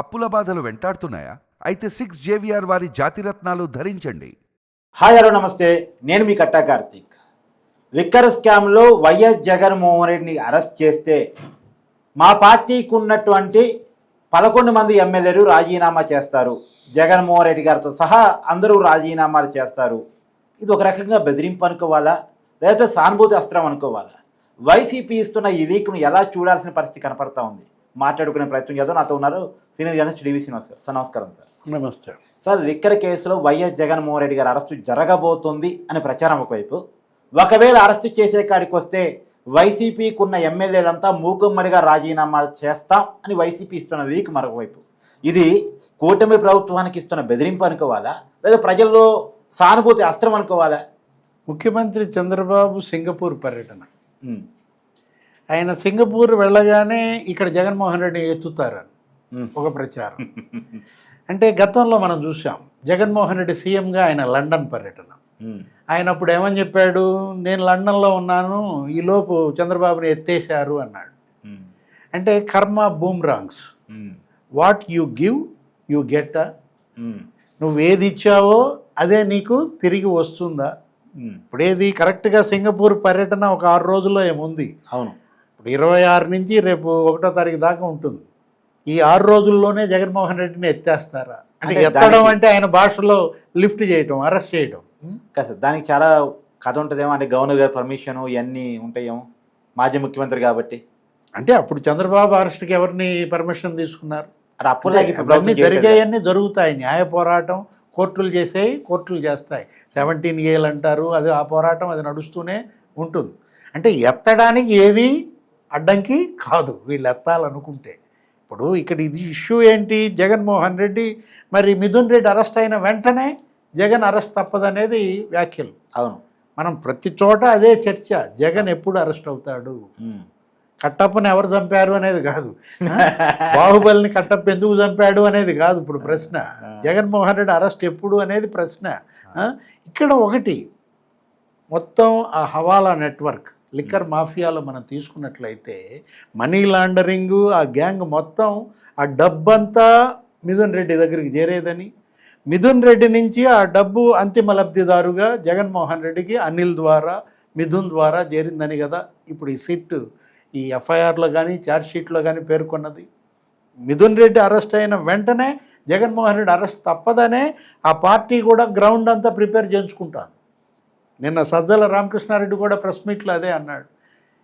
అప్పుల బాధలు వెంటాడుతున్నాయా? అయితే సిక్స్ జేవిఆర్ వారి జాతిరత్నాలు ధరించండి. హాయ్ హలో నమస్తే. నేను మీ కట్టా కార్తీక్. లిక్కర్ స్కామ్లో వైఎస్ జగన్మోహన్ రెడ్డిని అరెస్ట్ చేస్తే మా పార్టీకి ఉన్నటువంటి పదకొండు మంది ఎమ్మెల్యేలు రాజీనామా చేస్తారు. జగన్మోహన్ రెడ్డి గారితో సహా అందరూ రాజీనామాలు చేస్తారు. ఇది ఒక రకంగా బెదిరింపు అనుకోవాలా? లేకపోతే సానుభూతి అస్త్రం అనుకోవాలా? వైసీపీ ఇస్తున్న ఈ లీక్ను ఎలా చూడాల్సిన పరిస్థితి కనపడతా ఉంది? మాట్లాడుకునే ప్రయత్నం చేద్దాం. నాతో ఉన్నారు సీనియర్ జర్నలిస్ట్ డివి శ్రీనివాస్ గారు. సార్ నమస్కారం సార్. నమస్తే. సార్ లిక్కర్ కేసులో వైఎస్ జగన్మోహన్ రెడ్డి గారు అరెస్టు జరగబోతుంది అని ప్రచారం ఒకవైపు. ఒకవేళ అరెస్టు చేసే కాడికి వస్తే వైసీపీకి ఉన్న ఎమ్మెల్యేలంతా మూకుమ్మడిగా రాజీనామాలు చేస్తాం అని వైసీపీ ఇస్తున్న లీక్ మరొకవైపు. ఇది కూటమి ప్రభుత్వానికి ఇస్తున్న బెదిరింపు అనుకోవాలా? లేదా ప్రజల్లో సానుభూతి అస్త్రం అనుకోవాలా? ముఖ్యమంత్రి చంద్రబాబు సింగపూర్ పర్యటన. ఆయన సింగపూర్ వెళ్ళగానే ఇక్కడ జగన్మోహన్ రెడ్డి ఎత్తుతారని ఒక ప్రచారం. అంటే గతంలో మనం చూసాం జగన్మోహన్ రెడ్డి సీఎంగా ఆయన లండన్ పర్యటన. ఆయన అప్పుడు ఏమని చెప్పాడు? నేను లండన్లో ఉన్నాను ఈలోపు చంద్రబాబుని ఎత్తేసారు అన్నాడు. అంటే karma boomerangs. Um, what you give you get నువ్వు ఏది ఇచ్చావో అదే నీకు తిరిగి వస్తుందా? ఉమ్, ఇప్పుడు ఏది? కరెక్ట్గా సింగపూర్ పర్యటన ఒక ఆరు రోజుల్లో ఏముంది? అవును. ఇప్పుడు ఇరవై ఆరు నుంచి రేపు ఒకటో తారీఖు దాకా ఉంటుంది. ఈ ఆరు రోజుల్లోనే జగన్మోహన్ రెడ్డిని ఎత్తేస్తారా? అంటే ఎత్తడం అంటే ఆయన భాషలో లిఫ్ట్ చేయటం అరెస్ట్ చేయటం. కాదు దానికి చాలా కథ ఉంటుందేమో. అంటే గవర్నర్ గారి పర్మిషన్ ఇవన్నీ ఉంటాయేమో మాజీ ముఖ్యమంత్రి కాబట్టి. అంటే అప్పుడు చంద్రబాబు అరెస్ట్కి ఎవరిని పర్మిషన్ తీసుకున్నారు? అది చేయట్లేదు. జరిగాయన్నీ జరుగుతాయి. న్యాయ పోరాటం కోర్టులు చేసేవి కోర్టులు చేస్తాయి. సెవెంటీన్ ఏలు అంటారు. అది ఆ పోరాటం అది నడుస్తూనే ఉంటుంది. అంటే ఎత్తడానికి ఏది అడ్డంకి కాదు. వీళ్ళు ఎత్తాలనుకుంటే ఇప్పుడు ఇక్కడ ఇది ఇష్యూ ఏంటి? జగన్మోహన్ రెడ్డి మరి మిథున్ రెడ్డి అరెస్ట్ అయిన వెంటనే జగన్ అరెస్ట్ తప్పదనేది వ్యాఖ్యలు. అవును. మనం ప్రతి చోట అదే చర్చ. జగన్ ఎప్పుడు అరెస్ట్ అవుతాడు. కట్టప్పని ఎవరు చంపారు అనేది కాదు. బాహుబలిని కట్టప్ప ఎందుకు చంపాడు అనేది కాదు ఇప్పుడు ప్రశ్న. జగన్మోహన్ రెడ్డి అరెస్ట్ ఎప్పుడు అనేది ప్రశ్న. ఇక్కడ ఒకటి. మొత్తం ఆ హవాలా నెట్వర్క్. లిక్కర్ మాఫియాలో మనం తీసుకున్నట్లయితే మనీ లాండరింగ్ ఆ గ్యాంగ్ మొత్తం ఆ డబ్బంతా మిథున్ రెడ్డి దగ్గరికి చేరేదని. మిథున్ రెడ్డి నుంచి ఆ డబ్బు అంతిమ లబ్ధిదారుగా జగన్మోహన్ రెడ్డికి అనిల్ ద్వారా మిథున్ ద్వారా చేరిందని కదా ఇప్పుడు ఈ సిట్ ఈ ఎఫ్ఐఆర్లో కానీ ఛార్జ్షీట్లో కానీ పేర్కొన్నది. మిథున్ రెడ్డి అరెస్ట్ అయిన వెంటనే జగన్మోహన్ రెడ్డి అరెస్ట్ తప్పదనే ఆ పార్టీ కూడా గ్రౌండ్ అంతా ప్రిపేర్ చేయించుకుంటాను నిన్న సజ్జల రామకృష్ణారెడ్డి కూడా ప్రెస్ మీట్లో అదే అన్నాడు.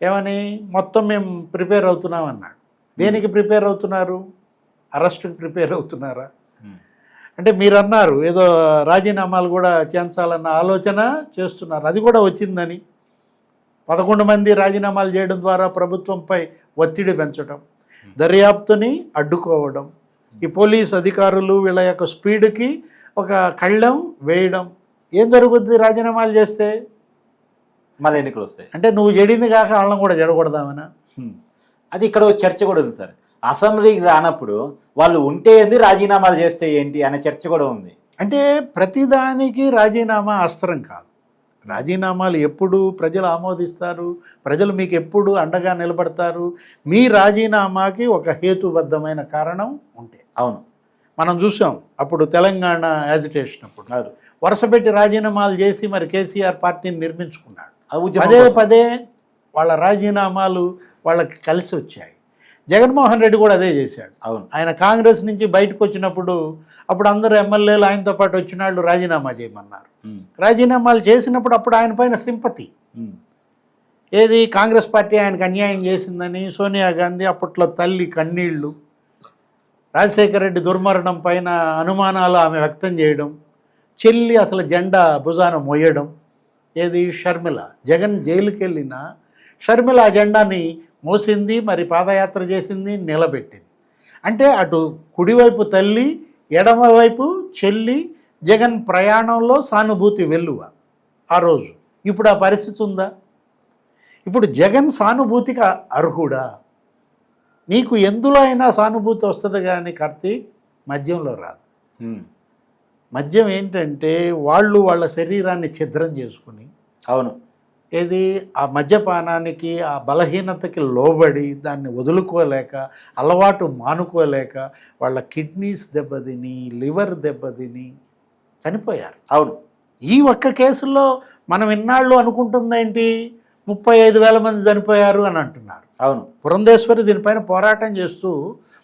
ఏమని? మొత్తం మేము ప్రిపేర్ అవుతున్నాం అన్నాడు దేనికి ప్రిపేర్ అవుతున్నారు? అరెస్ట్కి ప్రిపేర్ అవుతున్నారా. అంటే మీరు అన్నారు ఏదో రాజీనామాలు కూడా చేయించాలన్న ఆలోచన చేస్తున్నారు. అది కూడా వచ్చిందని. పదకొండు మంది రాజీనామాలు చేయడం ద్వారా ప్రభుత్వంపై ఒత్తిడి పెంచడం దర్యాప్తుని అడ్డుకోవడం ఈ పోలీస్ అధికారులు వీళ్ళ యొక్క స్పీడ్కి ఒక కళ్ళెం వేయడం ఏం జరుగుద్ది రాజీనామాలు చేస్తే? మళ్ళీ ఎన్నికలు వస్తాయి. అంటే నువ్వు చెడింది కాక వాళ్ళని కూడా జడగొడదామనా. అది ఇక్కడ ఒక చర్చ కూడా ఉంది సార్. అసెంబ్లీకి రానప్పుడు వాళ్ళు ఉంటే ఏంది రాజీనామాలు చేస్తే ఏంటి అనే చర్చ కూడా ఉంది. అంటే ప్రతిదానికి రాజీనామా అస్త్రం కాదు. రాజీనామాలు ఎప్పుడు ప్రజలు ఆమోదిస్తారు ప్రజలు మీకు ఎప్పుడు అండగా నిలబడతారు మీ రాజీనామాకి ఒక హేతుబద్ధమైన కారణం ఉంటే. అవును. మనం చూసాం. అప్పుడు తెలంగాణ యాజిటేషన్ అప్పుడు అవును వరుసపెట్టి రాజీనామాలు చేసి మరి కేసీఆర్ పార్టీని నిర్మించుకున్నాడు. పదే. పదే వాళ్ళ రాజీనామాలు వాళ్ళకి కలిసి వచ్చాయి. జగన్మోహన్ రెడ్డి కూడా అదే చేశాడు. అవును. ఆయన కాంగ్రెస్ నుంచి బయటకు వచ్చినప్పుడు అప్పుడు అందరూ ఎమ్మెల్యేలు ఆయనతో పాటు వచ్చిన వాళ్ళు రాజీనామా చేయమన్నారు. రాజీనామాలు చేసినప్పుడు అప్పుడు ఆయన పైన సింపతి. ఏది కాంగ్రెస్ పార్టీ ఆయనకు అన్యాయం చేసిందని సోనియా గాంధీ అప్పట్లో తల్లి కన్నీళ్ళు రాజశేఖర రెడ్డి దుర్మరణం పైన అనుమానాలు ఆమె వ్యక్తం చేయడం చెల్లి అసలు జెండా భుజాన మోయడం ఏది? షర్మిల. జగన్ జైలుకి వెళ్ళిన షర్మిల ఆ జెండాని మోసింది మరి పాదయాత్ర చేసింది నిలబెట్టింది. అంటే అటు కుడివైపు తల్లి ఎడమవైపు చెల్లి జగన్ ప్రయాణంలో సానుభూతి వెల్లువ ఆ రోజు. ఇప్పుడు ఆ పరిస్థితి ఉందా? ఇప్పుడు జగన్ సానుభూతికి అర్హుడా? నీకు ఎందులో అయినా సానుభూతి వస్తుంది కానీ కార్తీక్ మద్యంలో రాదు. మద్యం ఏంటంటే వాళ్ళు వాళ్ళ శరీరాన్ని ఛిద్రం చేసుకుని అవును. ఏది? ఆ మద్యపానానికి ఆ బలహీనతకి లోబడి దాన్ని వదులుకోలేక అలవాటు మానుకోలేక వాళ్ళ కిడ్నీస్ దెబ్బతిని లివర్ దెబ్బతిని చనిపోయారు. అవును. ఈ ఒక్క కేసులో మనం ఇన్నాళ్ళు అనుకుంటుందేంటి? ముప్పై ఐదు వేల మంది చనిపోయారు అని అంటున్నారు. అవును. పురంధేశ్వరి దీనిపైన పోరాటం చేస్తూ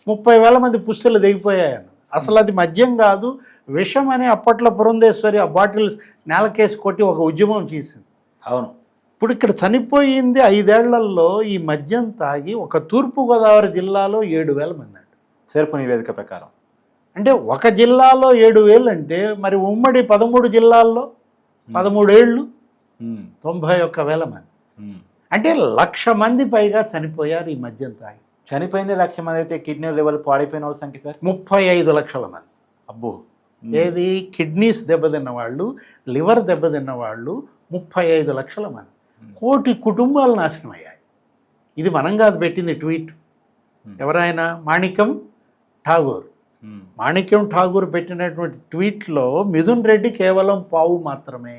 ముప్పై వేల మంది పుస్తలు దిగిపోయాయని అసలు అది మద్యం కాదు విషం అని అప్పట్లో పురంధేశ్వరి ఆ బాటిల్స్ నేలకేసి కొట్టి ఒక ఉద్యమం చేసింది. అవును. ఇప్పుడు ఇక్కడ చనిపోయింది ఐదేళ్ళలో ఈ మద్యం తాగి ఒక తూర్పుగోదావరి జిల్లాలో ఏడు వేల మంది అంట. చేర్పు నివేదిక ప్రకారం. అంటే ఒక జిల్లాలో ఏడు వేలు అంటే మరి ఉమ్మడి పదమూడు జిల్లాల్లో పదమూడేళ్ళు తొంభై ఒక్క వేల మంది. అంటే లక్ష మంది పైగా చనిపోయారు ఈ మద్యం తాగి. చనిపోయింది లక్ష మంది అయితే కిడ్నీ లెవెల్ పాడైపోయిన వాళ్ళ సంఖ్య సార్? ముప్పై ఐదు లక్షల మంది. అబ్బో. ఏది? కిడ్నీస్ దెబ్బతిన్న వాళ్ళు లివర్ దెబ్బతిన్న వాళ్ళు ముప్పై ఐదు లక్షల మంది. కోటి కుటుంబాలు నాశనం అయ్యాయి ఇది మనం కాదు పెట్టింది ట్వీట్. ఎవరైనా మాణిక్యం ఠాగూర్. మాణిక్యం ఠాగూర్ పెట్టినటువంటి ట్వీట్లో మిథున్ రెడ్డి కేవలం పావు మాత్రమే.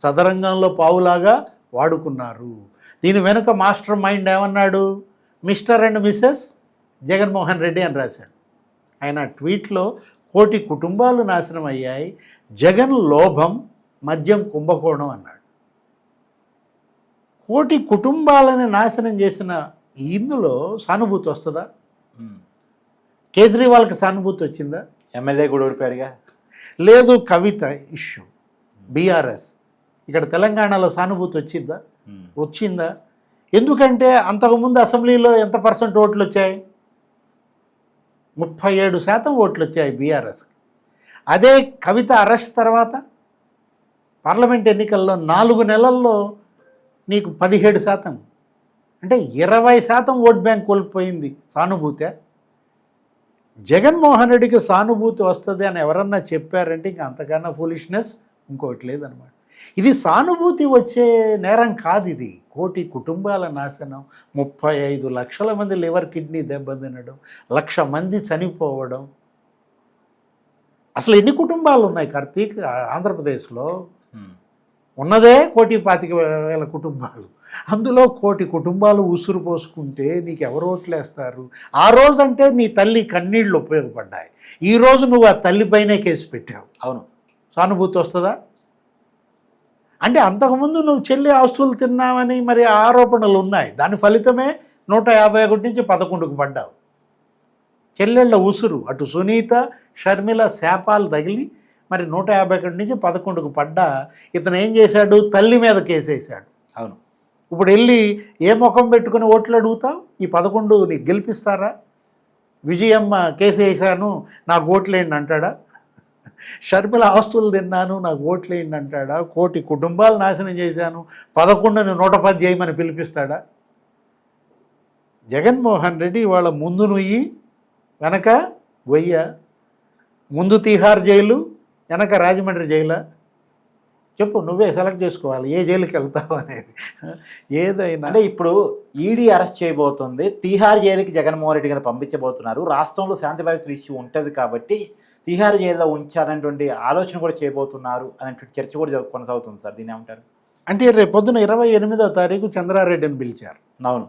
చదరంగంలో పావులాగా వాడుకున్నారు. దీని వెనుక మాస్టర్ మైండ్ ఏమన్నాడు? Mister and missus Jaganmohan Reddy అని రాశాడు. ఆయన ట్వీట్లో కోటి కుటుంబాలు నాశనం అయ్యాయి. జగన్ లోభం మద్యం కుంభకోణం అన్నాడు. కోటి కుటుంబాలని నాశనం చేసిన ఇందులో సానుభూతి వస్తుందా. కేజ్రీవాల్కి సానుభూతి వచ్చిందా? ఎమ్మెల్యే కూడా ఓడిపోయాడుగా. లేదు కవిత ఇష్యూ బీఆర్ఎస్. ఇక్కడ తెలంగాణలో సానుభూతి వచ్చిందా? వచ్చిందా? ఎందుకంటే అంతకుముందు అసెంబ్లీలో ఎంత పర్సెంట్ ఓట్లు వచ్చాయి? ముప్పై ఏడు శాతం ఓట్లు వచ్చాయి బీఆర్ఎస్కి. అదే కవిత అరెస్ట్ తర్వాత పార్లమెంట్ ఎన్నికల్లో నాలుగు నెలల్లో నీకు పదిహేడు శాతం. అంటే ఇరవై శాతం ఓట్ బ్యాంక్ కోల్పోయింది సానుభూతే. జగన్మోహన్ రెడ్డికి సానుభూతి వస్తుంది అని ఎవరన్నా చెప్పారంటే ఇంకా అంతకన్నా ఫూలిష్నెస్ ఇంకోటి లేదనమాట. ఇది సానుభూతి వచ్చే నేరం కాదు ఇది. కోటి కుటుంబాల నాశనం ముప్పై ఐదు లక్షల మంది లివర్ కిడ్నీ దెబ్బతినడం లక్ష మంది చనిపోవడం. అసలు ఎన్ని కుటుంబాలు ఉన్నాయి కార్తీక్? ఆంధ్రప్రదేశ్లో. ఉన్నదే కోటి పాతిక వేల కుటుంబాలు. అందులో కోటి కుటుంబాలు ఉసురు పోసుకుంటే నీకు ఎవరు ఓట్లేస్తారు? ఆ రోజు అంటే నీ తల్లి కన్నీళ్ళు ఉపయోగపడ్డాయి. ఈ రోజు నువ్వు ఆ తల్లిపైనే కేసు పెట్టావు. అవును. సానుభూతి వస్తుందా? అంటే అంతకుముందు నువ్వు చెల్లి ఆస్తులు తిన్నావని మరి ఆరోపణలు ఉన్నాయి. దాని ఫలితమే నూట యాభై ఒకటి నుంచి పదకొండుకు పడ్డావు. చెల్లెళ్ళ ఉసురు అటు సునీత షర్మిల శాపాలు తగిలి మరి నూట యాభై ఒకటి నుంచి పదకొండుకు పడ్డా. ఇతను ఏం చేశాడు? తల్లి మీద కేసేశాడు. అవును. ఇప్పుడు వెళ్ళి ఏ ముఖం పెట్టుకుని ఓట్లు అడుగుతావు? ఈ పదకొండు నీకు గెలిపిస్తారా? విజయమ్మ కేసు వేశాను నాకు ఓట్లేయండి అంటాడా? షర్మిల ఆస్తులు తిన్నాను నాకు ఓట్లేయండి అంటాడా కోటి కుటుంబాలు నాశనం చేశాను పదకొండుని నూట పది చేయమని పిలిపిస్తాడా? జగన్మోహన్ రెడ్డి వాళ్ళ ముందు నుయ్యి వెనక గొయ్య ముందు తీహార్ జైలు వెనక రాజమండ్రి జైలా? చెప్పు నువ్వే సెలెక్ట్ చేసుకోవాలి. ఏ జైలుకి వెళ్తావు అనేది. ఏదైనా అంటే ఇప్పుడు ఈడీ అరెస్ట్ చేయబోతుంది. తీహార్ జైలుకి జగన్మోహన్ రెడ్డి గారు పంపించబోతున్నారు. రాష్ట్రంలో శాంతి భద్రతల ఇష్యూ ఉంటుంది కాబట్టి తీహార్ జైల్లో ఉంచాలనేటువంటి ఆలోచన కూడా చేయబోతున్నారు అనేటువంటి చర్చ కూడా కొనసాగుతుంది సార్. దీన్ని ఏమంటారు? అంటే రేపు పొద్దున ఇరవై ఎనిమిదో తారీఖు చంద్రారెడ్డిని పిలిచారు. అవును.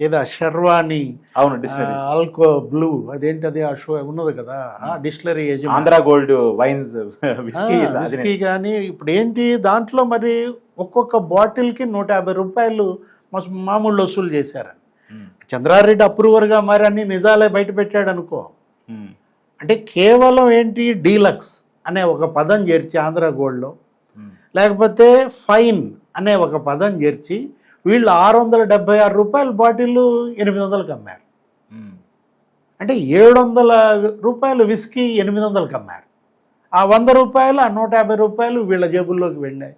ఏదో షర్వాణి అవును డిస్టిలరీ ఆల్కో బ్లూ అదేంటది ఆ షో ఉన్నది కదా ఆ distillery Andhra gold wines whisky whisky కానీ ఇప్పుడు ఏంటి దాంట్లో మరి ఒక్కొక్క బాటిల్కి నూట యాభై రూపాయలు మామూలు వసూలు చేశారని చంద్రారెడ్డి అప్రూవర్గా మరి అన్ని నిజాలే బయట పెట్టాడు అనుకో అంటే కేవలం ఏంటి డీలక్స్ అనే ఒక పదం చేర్చి ఆంధ్ర గోల్డ్లో. లేకపోతే ఫైన్ అనే ఒక పదం చేర్చి వీళ్ళు ఆరు వందల డెబ్బై ఆరు రూపాయల బాటిల్ ఎనిమిది వందలకు అమ్మారు అంటే ఏడు వందల రూపాయలు విస్కీ ఎనిమిది వందలకు అమ్మారు ఆ వంద రూపాయలు ఆ నూట యాభై రూపాయలు వీళ్ళ జేబుల్లోకి వెళ్ళాయి.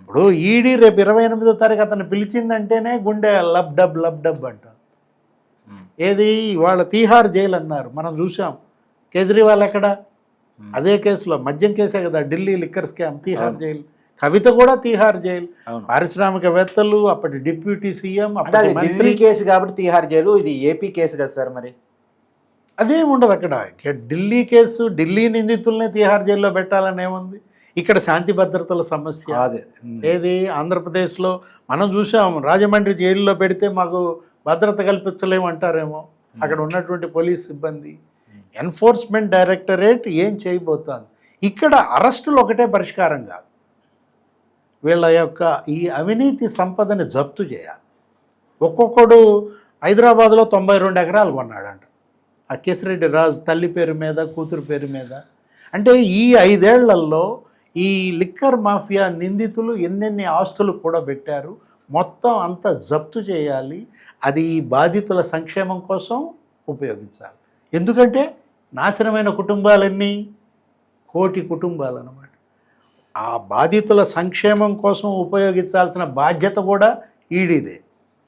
ఇప్పుడు ఈడీ రేపు ఇరవై ఎనిమిదో తారీఖు అతను పిలిచిందంటేనే గుండె లబ్ డబ్ లబ్ డబ్ అంట. ఏది? వాళ్ళ తీహార్ జైలు అన్నారు. మనం చూసాం కేజ్రీవాల్ ఎక్కడ? అదే కేసులో. మద్యం కేసే కదా. Delhi liquor scam Tihar. Jail. Kavitha కూడా తీహార్ జైలు. పారిశ్రామికవేత్తలు అప్పటి డిప్యూటీ సీఎం అప్పటి ఢిల్లీ కేసు కాబట్టి తీహార్ జైలు ఇది ఏపీ కేసు కదా సార్ మరి? అదేం ఉండదు అక్కడ. ఢిల్లీ కేసు ఢిల్లీ నిందితుల్ని తీహార్ జైల్లో పెట్టాలని ఏముంది? ఇక్కడ శాంతి భద్రతల సమస్య. అదే. ఏది? ఆంధ్రప్రదేశ్లో మనం చూసాం రాజమండ్రి జైల్లో పెడితే మాకు భద్రత కల్పించలేము అంటారేమో. అక్కడ ఉన్నటువంటి పోలీస్ సిబ్బంది. ఎన్ఫోర్స్మెంట్ డైరెక్టరేట్ ఏం చేయబోతోంది? ఇక్కడ అరెస్టులు ఒకటే పరిష్కారం కాదు. వీళ్ళ యొక్క ఈ అవినీతి సంపదని జప్తు చేయాలి. ఒక్కొక్కడు హైదరాబాద్లో తొంభై రెండు ఎకరాలు కొన్నాడంట. ఆ కేసిరెడ్డి రాజు తల్లి పేరు మీద కూతురు పేరు మీద. అంటే ఈ ఐదేళ్ళలో ఈ లిక్కర్ మాఫియా నిందితులు ఎన్నెన్ని ఆస్తులు కూడా పెట్టారు. మొత్తం అంతా జప్తు చేయాలి. అది ఈ బాధితుల సంక్షేమం కోసం ఉపయోగించాలి. ఎందుకంటే నాశనమైన కుటుంబాలన్నీ కోటి కుటుంబాలన్నమాట ఆ బాధితుల సంక్షేమం కోసం ఉపయోగించాల్సిన బాధ్యత కూడా ఈడీదే.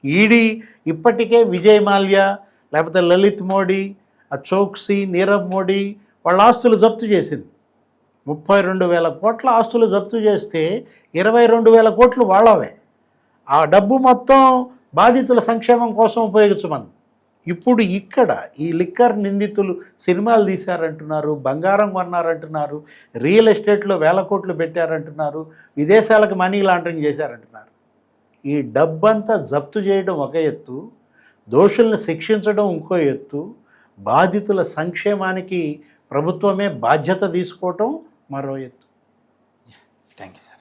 ఈడీ ఇప్పటికే విజయ్ మాల్యా లేకపోతే లలిత్ మోడీ ఆ చోక్సీ నీరవ్ మోడీ వాళ్ళ ఆస్తులు జప్తు చేసింది. ముప్పై రెండు వేల కోట్ల ఆస్తులు జప్తు చేస్తే ఇరవై రెండు వేల కోట్లు వాళ్ళవే. ఆ డబ్బు మొత్తం బాధితుల సంక్షేమం కోసం ఉపయోగించమంది ఇప్పుడు ఇక్కడ ఈ లిక్కర్ నిందితులు సినిమాలు తీశారంటున్నారు బంగారం కొన్నారంటున్నారు రియల్ ఎస్టేట్లో వేల కోట్లు పెట్టారంటున్నారు విదేశాలకు మనీ లాండరింగ్ చేశారంటున్నారు. ఈ డబ్బంతా జప్తు చేయడం ఒక ఎత్తు దోషుల్ని శిక్షించడం ఇంకో ఎత్తు బాధితుల సంక్షేమానికి ప్రభుత్వమే బాధ్యత తీసుకోవటం మరో ఎత్తు. Thank you sir.